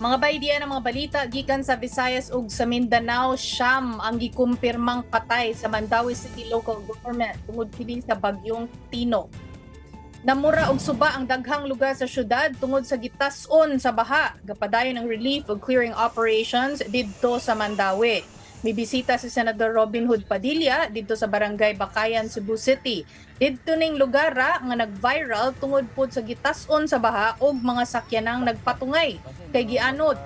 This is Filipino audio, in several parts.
Mga baydiyan ng mga balita gikan sa Visayas ug sa Mindanao, siyam ang gikumpirmang patay sa Mandawi City Local Government tungod kini sa bagyong Tino. Namura og suba ang daghang lugar sa syudad tungod sa gitas-on sa baha. Gapadayon ang relief ug clearing operations didto sa Mandawi. May bisita si Senador Robin Hood Padilla dito sa Barangay Bakayan, Cebu City. Dito ning lugar ra nga nag-viral tungod pod sa gitas-on sa baha ug mga sakyanang nagpatungay kay gianod.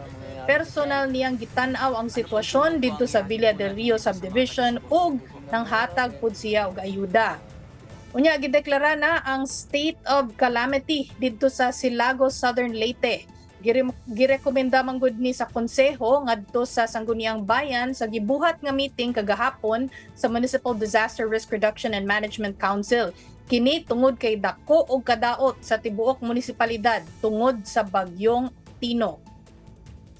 Personal niyang gitan-aw ang sitwasyon dito sa Villa del Rio subdivision ug nang hatag pod siya og ayuda. Unya gideklara na ang state of calamity dito sa Silago, Southern Leyte. Gire- Girekomenda man gud ni sa konseho ngadto sa Sangguniang Bayan sa gibuhat nga meeting kagahapon sa Municipal Disaster Risk Reduction and Management Council. Kini tungod kay dako og kadaot sa tibuok munisipalidad tungod sa bagyong Tino.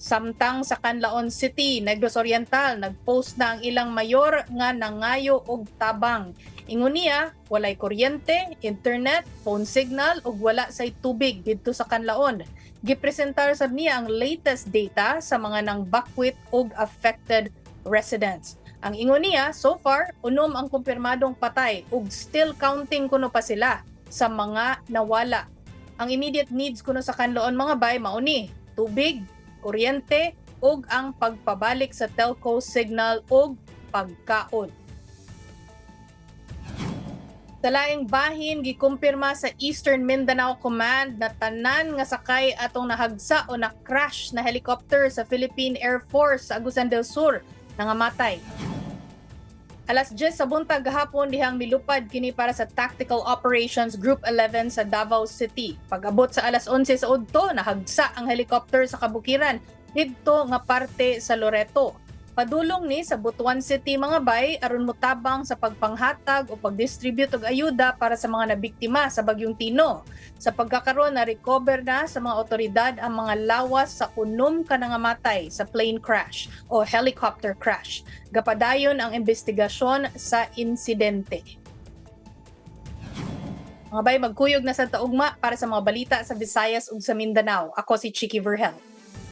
Samtang sa Canlaon City, Negros Oriental, nagpost na ang ilang mayor nga nangayo og tabang. Ingon niya, walay kuryente, internet, phone signal ug wala say tubig didto sa Canlaon. Gipresentar sab niya ang latest data sa mga nang bakwit ug affected residents. Ang ingon niya, so far, unom ang kumpirmadong patay ug still counting kuno pa sila sa mga nawala. Ang immediate needs kuno sa Canlaon mga bay mauni, tubig, kuryente ug ang pagpabalik sa telco signal ug pagkaon. Sa laing bahin gikumpirma sa Eastern Mindanao Command na tanan nga sakay atong nahagsa o na-crash na helicopter sa Philippine Air Force sa Agusan del Sur nangamatay. Alas 10 sa buntag gahapon dihang milupad kini para sa Tactical Operations Group 11 sa Davao City. Pag-abot sa alas 11 sa udto, nahagsa ang helicopter sa kabukiran didto nga parte sa Loreto. Padulong ni sa Butuan City mga bay aron motabang sa pagpanghatag o pagdistribute og ayuda para sa mga nabiktima sa bagyong Tino. Sa pagkakaroon na recover na sa mga otoridad ang mga lawas sa unom ka nangamatay sa plane crash o helicopter crash. Gapadayon ang investigasyon sa insidente. Mga bay, magkuyog na sa taugma para sa mga balita sa Visayas ug sa Mindanao. Ako si Chiki Verhel.